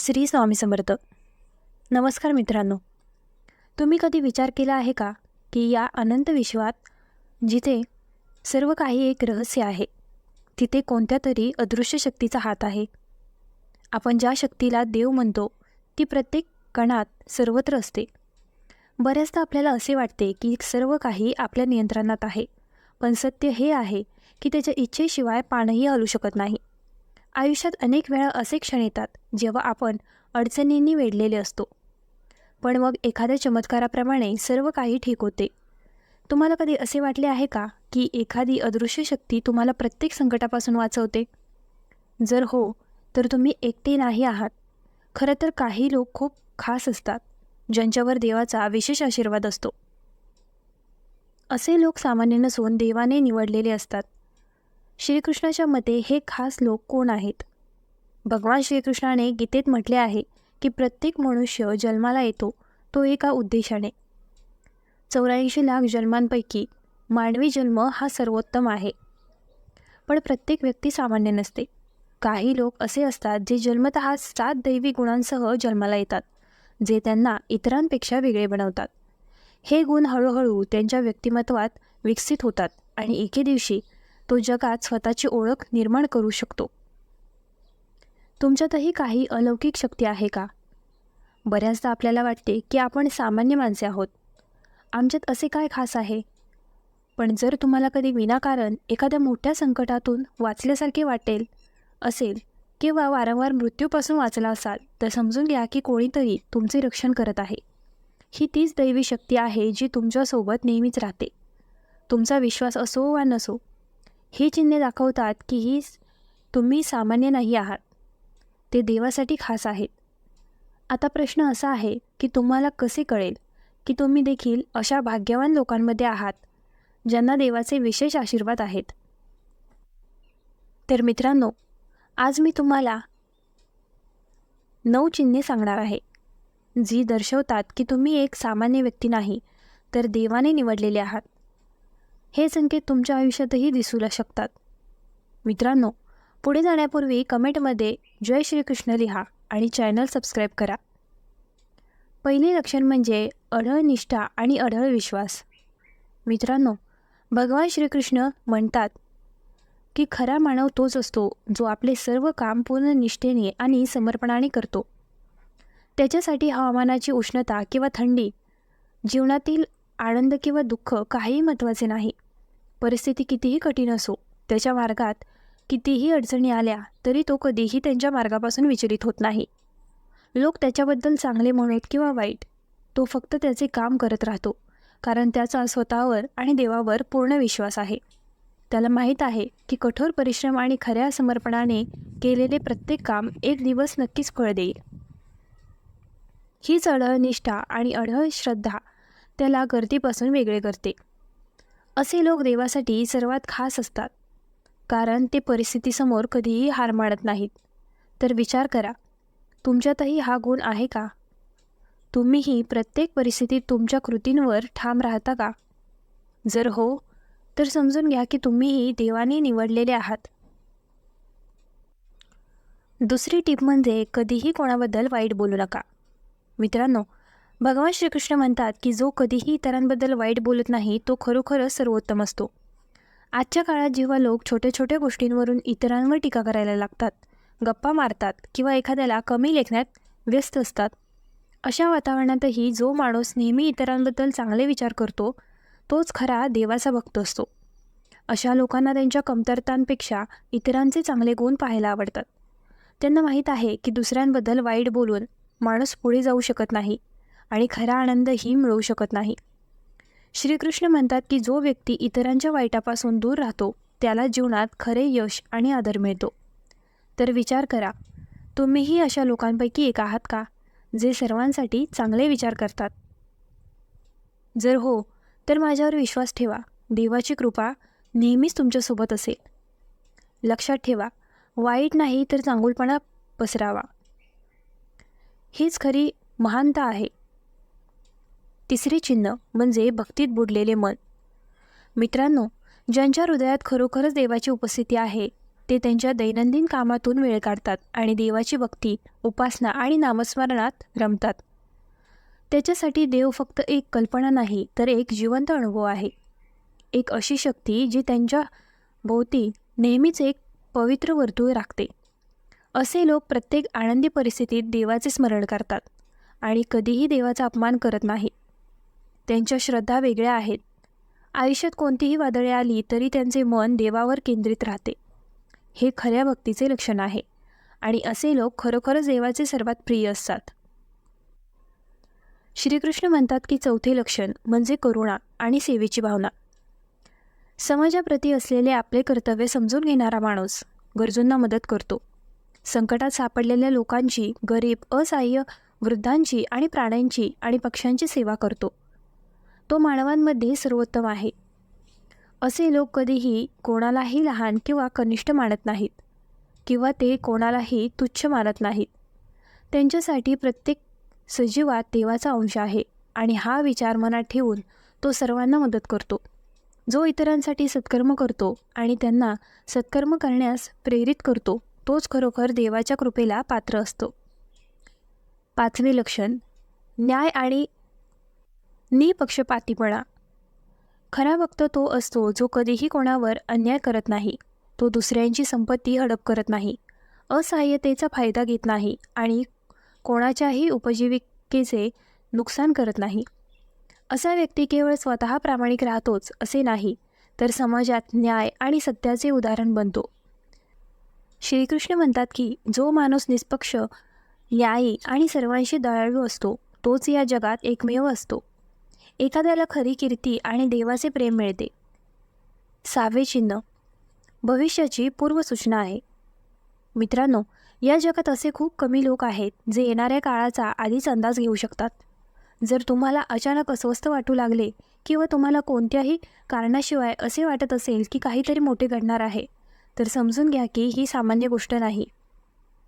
श्री स्वामी समर्थ. नमस्कार मित्रांनो. तुम्ही कधी विचार केला आहे का की या अनंत विश्वात जिथे सर्व काही एक रहस्य आहे तिथे कोणत्या तरी अदृश्य शक्तीचा हात आहे? आपण ज्या शक्तीला देव म्हणतो ती प्रत्येक कणात सर्वत्र असते. बऱ्याचदा आपल्याला असे वाटते की सर्व काही आपल्या नियंत्रणात आहे पण सत्य हे आहे की त्याच्या इच्छेशिवाय पाणही हलू शकत नाही. आयुष्यात अनेक वेळा असे क्षण येतात जेव्हा आपण अडचणींनी वेढलेले असतो. पण मग एखाद्या चमत्काराप्रमाणे सर्व काही ठीक होते. तुम्हाला कधी असे वाटले आहे का की एखादी अदृश्य शक्ती तुम्हाला प्रत्येक संकटापासून वाचवते? जर हो तर तुम्ही एकटे नाही आहात. खरं तर काही लोक खूप खास असतात ज्यांच्यावर देवाचा विशेष आशीर्वाद असतो. असे लोक सामान्य नसून देवाने निवडलेले असतात. श्रीकृष्णाच्या मते हे खास लोक कोण आहेत? भगवान श्रीकृष्णाने गीतेत म्हटले आहे की प्रत्येक मनुष्य जन्माला येतो तो एका उद्देशाने. चौऱ्याऐंशी लाख जन्मांपैकी मानवी जन्म हा सर्वोत्तम आहे. पण प्रत्येक व्यक्ती सामान्य नसते. काही लोक असे असतात जे जन्मत सात दैवी गुणांसह जन्माला येतात जे त्यांना इतरांपेक्षा वेगळे बनवतात. हे गुण हळूहळू त्यांच्या व्यक्तिमत्वात विकसित होतात आणि एके दिवशी तो जगात स्वतःची ओळख निर्माण करू शकतो. तुमच्यातही काही अलौकिक शक्ती आहे का? बऱ्याचदा आपल्याला वाटते की आपण सामान्य माणसे आहोत. आमच्यात असे काय खास आहे? पण जर तुम्हाला कधी विनाकारण एखाद्या मोठ्या संकटातून वाचल्यासारखे वाटेल असेल किंवा वारंवार मृत्यूपासून वाचला असाल तर समजून घ्या की कोणीतरी तुमचे रक्षण करत आहे. ही तीच दैवी शक्ती आहे जी तुमच्यासोबत नेहमीच राहते. तुमचा विश्वास असो वा नसो ही चिन्हे दाखवतात की ही तुम्ही सामान्य नाही आहात. ते देवासाठी खास आहेत. आता प्रश्न असा आहे की तुम्हाला कसे कळेल की तुम्ही देखील अशा भाग्यवान लोकांमध्ये आहात ज्यांना देवाचे विशेष आशीर्वाद आहेत? तर मित्रांनो आज मी तुम्हाला नऊ चिन्हे सांगणार आहे जी दर्शवतात की तुम्ही एक सामान्य व्यक्ती नाही तर देवाने निवडलेले आहात. हे संकेत तुमच्या आयुष्यातही दिसू शकतात. मित्रांनो पुढे जाण्यापूर्वी कमेंटमध्ये जय श्रीकृष्ण लिहा आणि चॅनल सबस्क्राईब करा. पहिले लक्षण म्हणजे अढळ निष्ठा आणि अढळ विश्वास. मित्रांनो भगवान श्रीकृष्ण म्हणतात की खरा मानव तोच असतो जो आपले सर्व काम पूर्ण निष्ठेने आणि समर्पणाने करतो. त्याच्यासाठी हवामानाची उष्णता किंवा थंडी जीवनातील आनंद किंवा दुःख काहीही महत्त्वाचे नाही. परिस्थिती कितीही कठीण असो त्याच्या मार्गात कितीही अडचणी आल्या तरी तो कधीही त्यांच्या मार्गापासून विचलित होत नाही. लोक त्याच्याबद्दल चांगले म्हणत किंवा वाईट तो फक्त त्याचे काम करत राहतो कारण त्याचा स्वतःवर आणि देवावर पूर्ण विश्वास आहे. त्याला माहीत आहे की कठोर परिश्रम आणि खऱ्या समर्पणाने केलेले प्रत्येक काम एक दिवस नक्कीच फळ देईल. हीच अढळ निष्ठा आणि अढळ श्रद्धा त्याला गर्दीपासून वेगळे करते. असे लोक देवासाठी सर्वात खास असतात. कारण ते परिस्थितीसमोर कधीही हार मानत नाहीत. तर विचार करा तुमच्यातही हा गुण आहे का? तुम्हीही प्रत्येक परिस्थितीत तुमच्या कृतींवर ठाम राहता का? जर हो तर समजून घ्या की तुम्हीही देवाने निवडलेले आहात. दुसरी टीप म्हणजे कधीही कोणाबद्दल वाईट बोलू नका. मित्रांनो भगवान श्रीकृष्ण म्हणतात की जो कधीही इतरांबद्दल वाईट बोलत नाही तो खरोखरच सर्वोत्तम असतो. आजच्या काळात जेव्हा लोक छोट्या छोट्या गोष्टींवरून इतरांवर टीका करायला लागतात गप्पा मारतात किंवा एखाद्याला कमी लेखण्यात व्यस्त असतात अशा वातावरणातही जो माणूस नेहमी इतरांबद्दल चांगले विचार करतो तोच खरा देवाचा भक्त असतो. अशा लोकांना त्यांच्या कमतरतांपेक्षा इतरांचे चांगले गुण पाहायला आवडतात. त्यांना माहीत आहे की दुसऱ्यांबद्दल वाईट बोलून माणूस पुढे जाऊ शकत नाही. आणि खरा आनंदही मिळवू शकत नाही. श्रीकृष्ण म्हणतात की जो व्यक्ती इतरांच्या वाईटापासून दूर राहतो त्याला जीवनात खरे यश आणि आदर मिळतो. तर विचार करा तुम्हीही अशा लोकांपैकी एक आहात का जे सर्वांसाठी चांगले विचार करतात? जर हो तर माझ्यावर विश्वास ठेवा. देवाची कृपा नेहमीच तुमच्यासोबत असेल. लक्षात ठेवा वाईट नाही तर चांगुलपणा पसरावा. हीच खरी महानता आहे. तिसरे चिन्ह म्हणजे भक्तीत बुडलेले मन. मित्रांनो ज्यांच्या हृदयात खरोखरच देवाची उपस्थिती आहे ते त्यांच्या दैनंदिन कामातून वेळ काढतात आणि देवाची भक्ती उपासना आणि नामस्मरणात रमतात. त्याच्यासाठी देव फक्त एक कल्पना नाही तर एक जिवंत अनुभव आहे. एक अशी शक्ती जी त्यांच्या भोवती नेहमीच एक पवित्र वर्तुळ राखते. असे लोक प्रत्येक आनंदी परिस्थितीत देवाचे स्मरण करतात आणि कधीही देवाचा अपमान करत नाही त्यांच्या श्रद्धा वेगळ्या आहेत. आयुष्यात कोणतीही वादळे आली तरी त्यांचे मन देवावर केंद्रित राहते. हे खऱ्या भक्तीचे लक्षण आहे आणि असे लोक खरोखरच देवाचे सर्वात प्रिय असतात. श्रीकृष्ण म्हणतात की चौथे लक्षण म्हणजे करुणा आणि सेवेची भावना. समाजाप्रती असलेले आपले कर्तव्य समजून घेणारा माणूस गरजूंना मदत करतो. संकटात सापडलेल्या लोकांची गरीब असहाय्य वृद्धांची आणि प्राण्यांची आणि पक्ष्यांची सेवा करतो. तो मानवांमध्ये सर्वोत्तम आहे. असे लोक कधीही कोणालाही लहान किंवा कनिष्ठ मानत नाहीत किंवा ते कोणालाही तुच्छ मानत नाहीत. त्यांच्यासाठी प्रत्येक सजीवात देवाचा अंश आहे आणि हा विचार मनात ठेवून तो सर्वांना मदत करतो. जो इतरांसाठी सत्कर्म करतो आणि त्यांना सत्कर्म करण्यास प्रेरित करतो तोच खरोखर देवाच्या कृपेला पात्र असतो. पाचवे लक्षण न्याय आणि निपक्षपातीपणा. खरा भक्त तो असतो जो कधीही कोणावर अन्याय करत नाही. तो दुसऱ्यांची संपत्ती हडप करत नाही. असहाय्यतेचा फायदा घेत नाही आणि कोणाच्याही उपजीविकेचे नुकसान करत नाही. असा व्यक्ती केवळ स्वतः प्रामाणिक राहतोच असे नाही तर समाजात न्याय आणि सत्याचे उदाहरण बनतो. श्रीकृष्ण म्हणतात की जो माणूस निष्पक्ष न्यायी आणि सर्वांशी दयाळू असतो तोच या जगात एकमेव असतो. एखाद्याला खरी कीर्ती आणि देवाचे प्रेम मिळते. सावे चिन्ह. भविष्याची पूर्वसूचना आहे. मित्रांनो या जगात असे खूप कमी लोक आहेत जे येणाऱ्या काळाचा आधीच अंदाज घेऊ शकतात. जर तुम्हाला अचानक अस्वस्थ वाटू लागले किंवा तुम्हाला कोणत्याही कारणाशिवाय असे वाटत असेल की काहीतरी मोठे घडणार आहे तर समजून घ्या की ही सामान्य गोष्ट नाही.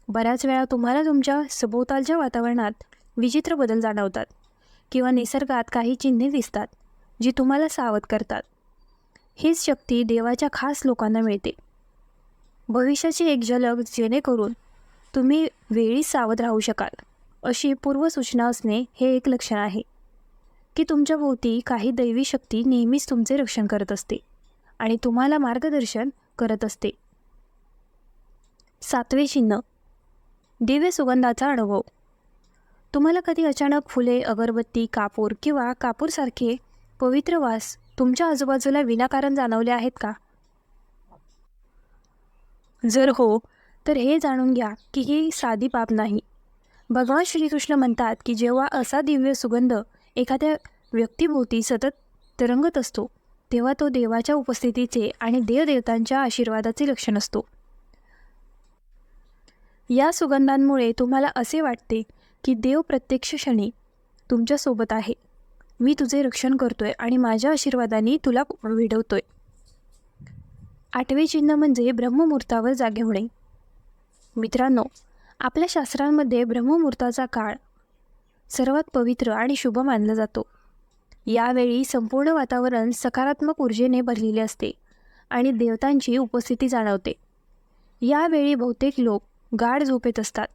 बऱ्याच वेळा तुम्हाला तुमच्या सभोवतालच्या वातावरणात विचित्र बदल जाणवतात. किंवा निसर्गात काही चिन्हे दिसतात जी तुम्हाला सावध करतात. हीच शक्ती देवाच्या खास लोकांना मिळते. भविष्याची एक झलक जेणेकरून तुम्ही वेळी सावध राहू शकाल अशी पूर्वसूचना असणे हे एक लक्षण आहे की तुमच्या भोवती काही दैवी शक्ती नेहमीच तुमचे रक्षण करत असते आणि तुम्हाला मार्गदर्शन करत असते. सातवे चिन्ह. दिव्य सुगंधाचा अनुभव. तुम्हाला कधी अचानक फुले अगरबत्ती कापूर किंवा कापूरसारखे पवित्र वास तुमच्या आजूबाजूला विनाकारण जाणवले आहेत का? जर हो तर हे जाणून घ्या की ही साधी पाप नाही. भगवान श्रीकृष्ण म्हणतात की जेव्हा असा दिव्य सुगंध एखाद्या व्यक्तीभोवती सतत तरंगत असतो तेव्हा तो देवाच्या उपस्थितीचे आणि देवदेवतांच्या आशीर्वादाचे लक्षण असतो. या सुगंधांमुळे तुम्हाला असे वाटते की देव प्रत्यक्ष क्षणी तुमच्यासोबत आहे. मी तुझे रक्षण करतो आहे आणि माझ्या आशीर्वादाने तुला विडवतोय. आठवे चिन्ह म्हणजे ब्रह्ममुहूर्तावर जागे होणे. मित्रांनो आपल्या शास्त्रांमध्ये ब्रह्ममुहूर्ताचा काळ सर्वात पवित्र आणि शुभ मानला जातो. यावेळी संपूर्ण वातावरण सकारात्मक ऊर्जेने भरलेले असते आणि देवतांची उपस्थिती जाणवते. यावेळी बहुतेक लोक गाढ झोपेत असतात.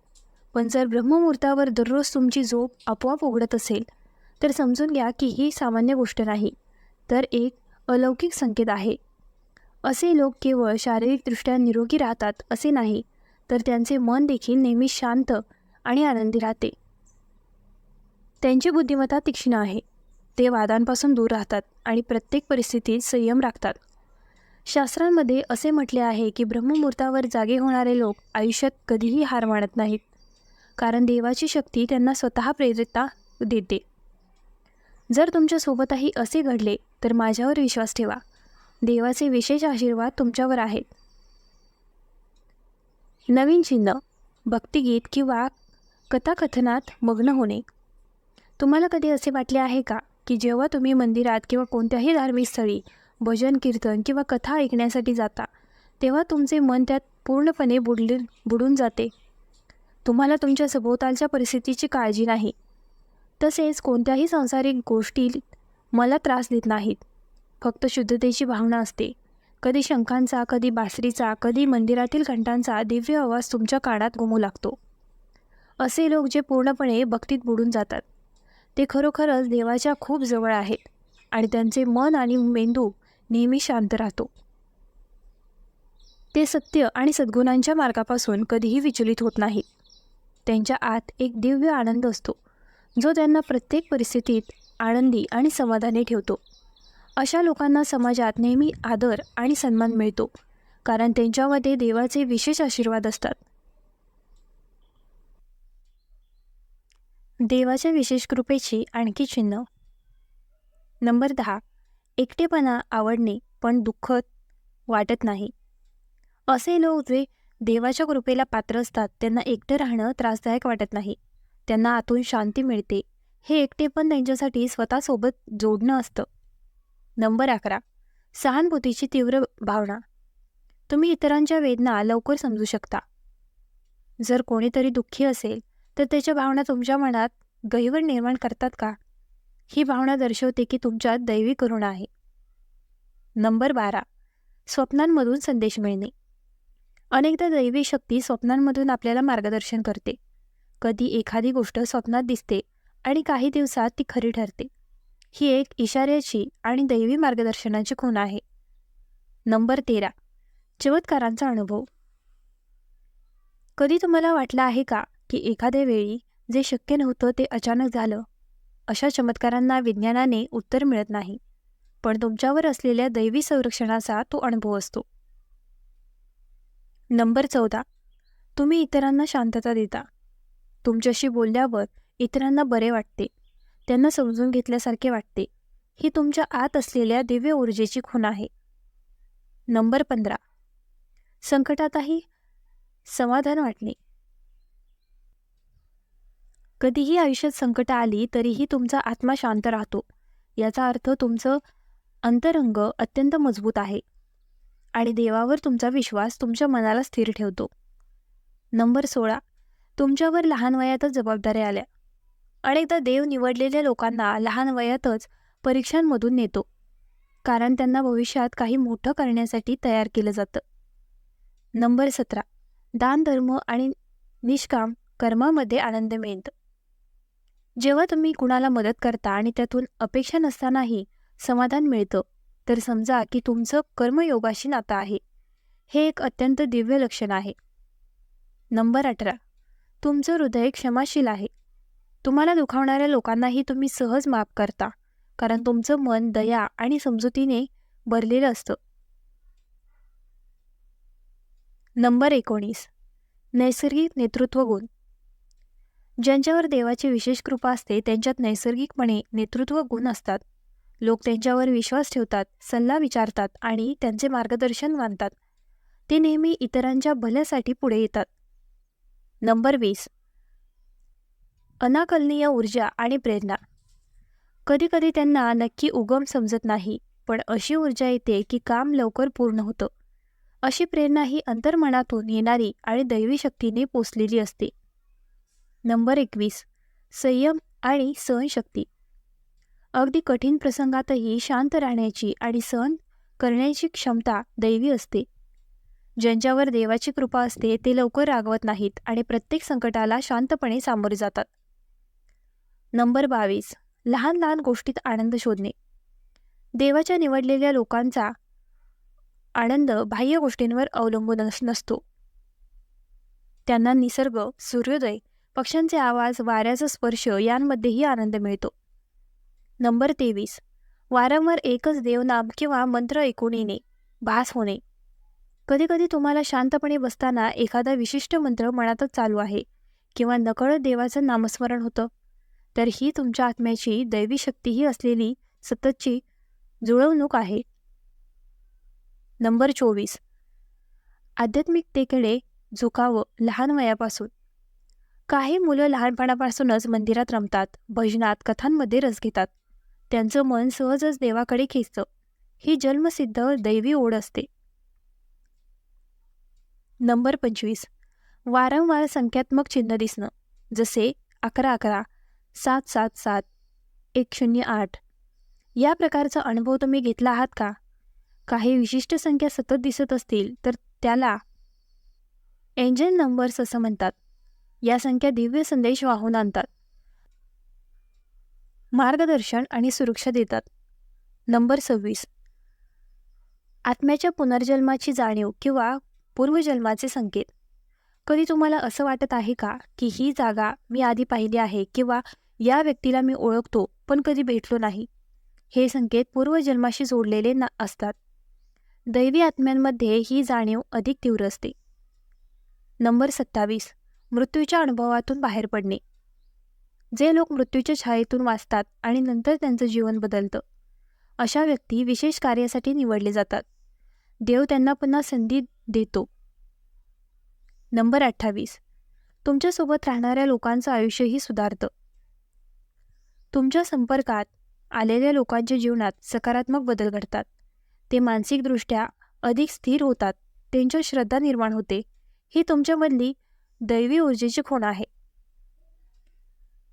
पण जर ब्रह्ममुहूर्तावर दररोज तुमची झोप आपोआप उघडत असेल तर समजून घ्या की ही सामान्य गोष्ट नाही तर एक अलौकिक संकेत आहे. असे लोक केवळ शारीरिकदृष्ट्या निरोगी राहतात असे नाही तर त्यांचे मन देखील नेहमी शांत आणि आनंदी राहते. त्यांची बुद्धिमत्ता तीक्ष्ण आहे. ते वादांपासून दूर राहतात आणि प्रत्येक परिस्थितीत संयम राखतात. शास्त्रांमध्ये असे म्हटले आहे की ब्रह्ममुहूर्तावर जागे होणारे लोक आयुष्यात कधीही हार मानत नाहीत. कारण देवाची शक्ती त्यांना स्वतः प्रेरिता देते. जर तुमच्यासोबतही असे घडले तर माझ्यावर विश्वास ठेवा. देवाचे विशेष आशीर्वाद तुमच्यावर आहेत. नवीन चिन्ह भक्तिगीत किंवा कथाकथनात मग्न होणे. तुम्हाला कधी असे वाटले आहे का की जेव्हा तुम्ही मंदिरात किंवा कोणत्याही धार्मिक स्थळी भजन कीर्तन किंवा कथा ऐकण्यासाठी जाता तेव्हा तुमचे मन त्यात पूर्णपणे बुडले बुडून जाते? तुम्हाला तुमच्या सभोवतालच्या परिस्थितीची काळजी नाही. तसेच कोणत्याही सांसारिक गोष्टी मला त्रास देत नाहीत. फक्त शुद्धतेची भावना असते. कधी शंखांचा कधी बासरीचा कधी मंदिरातील घंटांचा दिव्य आवाज तुमच्या कानात घुमू लागतो. असे लोक जे पूर्णपणे भक्तीत बुडून जातात. ते खरोखरच देवाच्या खूप जवळ आहेत आणि त्यांचे मन आणि मेंदू नेहमी शांत राहतो. ते सत्य आणि सद्गुणांच्या मार्गापासून कधीही विचलित होत नाहीत. त्यांच्या आत एक दिव्य आनंद असतो जो त्यांना प्रत्येक परिस्थितीत आनंदी आणि समाधानी ठेवतो. अशा लोकांना समाजात नेहमी आदर आणि सन्मान मिळतो कारण त्यांच्यामध्ये देवाचे विशेष आशीर्वाद असतात. देवाच्या विशेष कृपेची आणखी चिन्ह. नंबर दहा. एकटेपणा आवडणे पण दुःखद वाटत नाही. असे लोक जे देवाच्या कृपेला पात्र असतात त्यांना एकटं राहणं त्रासदायक वाटत नाही. त्यांना आतून शांती मिळते. हे एकटे पण त्यांच्यासाठी स्वतःसोबत जोडणं असतं. नंबर अकरा. सहानुभूतीची तीव्र भावना. तुम्ही इतरांच्या वेदना लवकर समजू शकता. जर कोणीतरी दुःखी असेल तर त्याच्या भावना तुमच्या मनात गहिवर निर्माण करतात का? ही भावना दर्शवते की तुमच्यात दैवी करुणा आहे. नंबर बारा. स्वप्नांमधून संदेश मिळणे. अनेकदा दैवी शक्ती स्वप्नांमधून आपल्याला मार्गदर्शन करते. कधी एखादी गोष्ट स्वप्नात दिसते आणि काही दिवसात ती खरी ठरते. ही एक इशाऱ्याची आणि दैवी मार्गदर्शनाची खूण आहे. नंबर तेरा. चमत्कारांचा अनुभव. कधी तुम्हाला वाटलं आहे का की एखाद्या वेळी जे शक्य नव्हतं ते अचानक झालं? अशा चमत्कारांना विज्ञानाने उत्तर मिळत नाही. पण तुमच्यावर असलेल्या दैवी संरक्षणाचा तो अनुभव असतो. नंबर चौदा. तुम्ही इतरांना शांतता देता. तुमच्याशी बोलल्यावर इतरांना बरे वाटते. त्यांना समजून घेतल्यासारखे वाटते. ही तुमच्या आत असलेल्या दिव्य ऊर्जेची खूण आहे. नंबर पंधरा. संकटातही समाधान वाटणे. कधीही आयुष्यात संकट आली तरीही तुमचा आत्मा शांत राहतो. याचा अर्थ तुमचं अंतरंग अत्यंत मजबूत आहे. आणि देवावर तुमचा विश्वास तुमच्या मनाला स्थिर ठेवतो. नंबर सोळा. तुमच्यावर लहान वयातच जबाबदाऱ्या आल्या. अनेकदा देव निवडलेल्या लोकांना लहान वयातच परीक्षांमधून नेतो. कारण त्यांना भविष्यात काही मोठं करण्यासाठी तयार केलं जातं. नंबर सतरा. दान धर्म आणि निष्काम कर्मामध्ये आनंद मिळतं जेव्हा तुम्ही कुणाला मदत करता आणि त्यातून अपेक्षा नसतानाही समाधान मिळतं तर समजा की तुमचं कर्मयोगाशी नातं आहे. हे एक अत्यंत दिव्य लक्षण आहे. नंबर अठरा. तुमचं हृदय क्षमाशील आहे. तुम्हाला दुखावणाऱ्या लोकांनाही तुम्ही सहज माफ करता कारण तुमचं मन दया आणि समजुतीने भरलेलं असतं. नंबर एकोणीस. नैसर्गिक नेतृत्व गुण. ज्यांच्यावर देवाची विशेष कृपा असते त्यांच्यात नैसर्गिकपणे नेतृत्व गुण असतात. लोक त्यांच्यावर विश्वास ठेवतात सल्ला विचारतात आणि त्यांचे मार्गदर्शन मानतात. ते नेहमी इतरांच्या भल्यासाठी पुढे येतात. नंबर वीस. अनाकलनीय ऊर्जा आणि प्रेरणा. कधीकधी त्यांना नक्की उगम समजत नाही पण अशी ऊर्जा येते की काम लवकर पूर्ण होतं. अशी प्रेरणा ही अंतर्मनातून येणारी आणि दैवी शक्तीने पोचलेली असते. नंबर एकवीस. संयम आणि सहनशक्ती. अगदी कठीण प्रसंगातही शांत राहण्याची आणि सहन करण्याची क्षमता दैवी असते. ज्यांच्यावर देवाची कृपा असते ते लवकर रागवत नाहीत आणि प्रत्येक संकटाला शांतपणे सामोरे जातात. नंबर बावीस. लहान लहान गोष्टीत आनंद शोधणे. देवाच्या निवडलेल्या लोकांचा आनंद बाह्य गोष्टींवर अवलंबून नसतो. त्यांना निसर्ग सूर्योदय पक्ष्यांचे आवाज वाऱ्याचा स्पर्श यांमध्येही आनंद मिळतो. नंबर तेवीस. वारंवार एकच देवनाम किंवा मंत्र ऐकून येणे भास होणे. कधीकधी तुम्हाला शांतपणे बसताना एखादा विशिष्ट मंत्र मनातच चालू आहे किंवा नकळत देवाचं नामस्मरण होतं तर ही तुमच्या आत्म्याची दैवी शक्तीही असलेली सततची जुळवणूक आहे. नंबर चोवीस. आध्यात्मिकतेकडे झुकावं लहान वयापासून. काही मुलं लहानपणापासूनच मंदिरात रमतात भजनात कथांमध्ये रस घेतात. त्यांचं मन सहजच देवाकडे खेचतं. ही जन्मसिद्ध दैवी ओढ असते. नंबर पंचवीस. वारंवार संख्यात्मक चिन्ह दिसणं. जसे अकरा अकरा सात सात सात एक शून्य आठ. या प्रकारचा अनुभव तुम्ही घेतला आहात का? काही विशिष्ट संख्या सतत दिसत असतील तर त्याला एंजल नंबर्स असं म्हणतात. या संख्या दिव्य संदेश वाहून आणतात. मार्गदर्शन आणि सुरक्षा देतात. नंबर सव्वीस. आत्म्याच्या पुनर्जन्माची जाणीव किंवा पूर्वजन्माचे संकेत. कधी तुम्हाला असं वाटत आहे का की ही जागा मी आधी पाहिली आहे किंवा या व्यक्तीला मी ओळखतो पण कधी भेटलो नाही? हे संकेत पूर्वजन्माशी जोडलेले ना असतात. दैवी आत्म्यांमध्ये ही जाणीव अधिक तीव्र असते. नंबर सत्तावीस. मृत्यूच्या अनुभवातून बाहेर पडणे. जे लोक मृत्यूच्या छायेतून वाचतात आणि नंतर त्यांचं जीवन बदलतं. अशा व्यक्ती विशेष कार्यासाठी निवडले जातात. देव त्यांना पुन्हा संधी देतो. नंबर अठ्ठावीस. तुमच्यासोबत राहणाऱ्या लोकांचं आयुष्यही सुधारतं. तुमच्या संपर्कात आलेल्या लोकांच्या जीवनात सकारात्मक बदल घडतात. ते मानसिकदृष्ट्या अधिक स्थिर होतात. त्यांच्या श्रद्धा निर्माण होते. ही तुमच्यामधली दैवी ऊर्जेची खूण आहे.